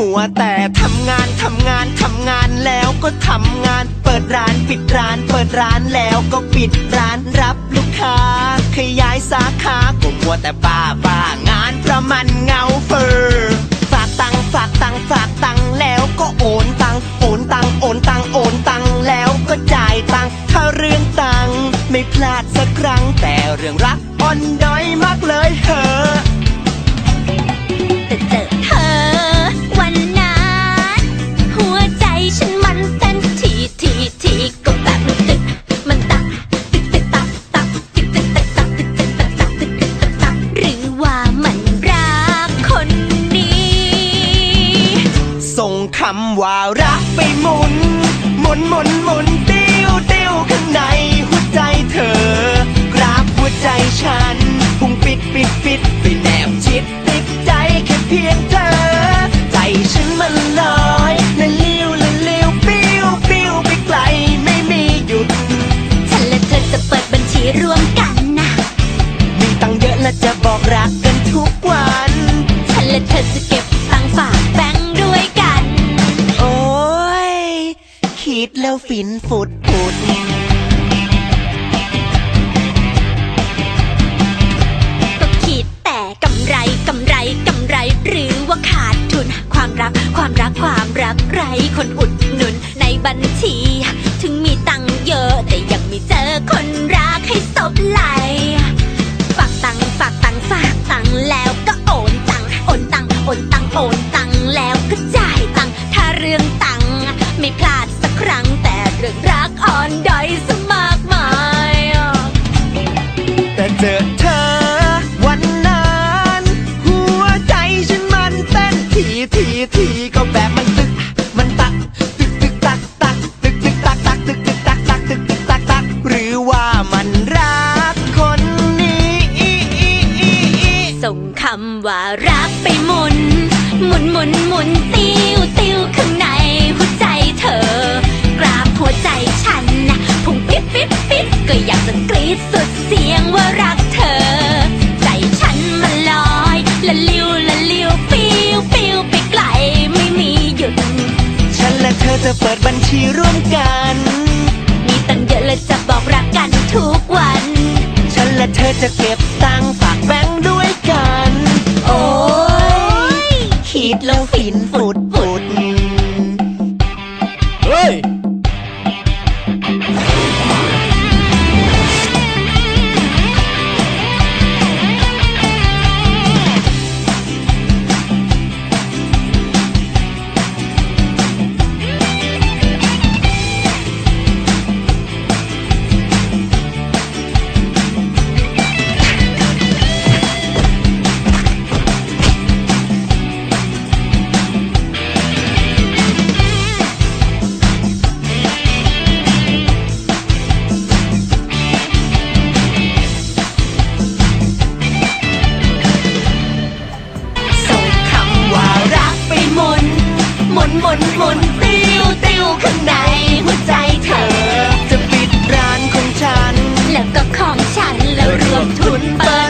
มัวแต่ทำงานทำงานทำงานแล้วก็ทำงาน เปิดร้านปิดร้าน เปิดร้านแล้วก็ปิดร้านรับลูกค้า ขยายสาขาก็มัวแต่บ้าบ้างานเพราะมันเงาเฟอร์ฝากตังฝากตังฝากตังแล้วก็โอนตังโอนตังโอนตังโอนตังแล้วก็จ่ายตังถ้าเรื่องตังไม่พลาดสักครั้งแต่เรื่องรักอ่อนำว่ารักไปหมุน หมุนหมุนหมุนติ้วติ้วข้างในหัวใจเธอกราบหัวใจฉัน พุ่งปิดปิดปิดไปแนบชิดติดใจแค่เพียงเธอ ใจฉันมันลอยละลิ้วละลิ้วปิ้วปิ้วไปไกลไม่มีหยุด ฉันและเธอจะเปิดบัญชีร่วมกันนะ มีตังค์เยอะและจะบอกรักกัน คิดแล้วฟินฟุดฟุดก็คิดแต่กำไรกำไรกำไร หรือว่าขาดทุน ความรักความรักความรักไรคนอุดหนุนในบัญชี ถึงมีตังค์เยอะแต่ยังไม่เจอคนรักำว่ารักไปหมุน หมุนหมุนหมุนติ้วติ้วข้างในหัวใจเธอ กราบหัวใจฉันนะพุ่งปิ๊บปิ๊บปิ๊บก็อยากจะกรีดสุดเสียงว่ารักเธอ ใจฉันมันลอยละลิ้วละลิ้วปิ้วปิ้วไปไกลไม่มีหยุด ฉันและเธอจะเปิดบัญชีร่วมกัน มีตังเยอะและจะบอกรักกันทุกวัน ฉันและเธอจะเก็บ เนหมุนหมุนติ้วติ้วข้างในหัวใจเธอ จะปิดร้านของฉัน แล้วก็ของฉันแล้วรวมทุนเปิด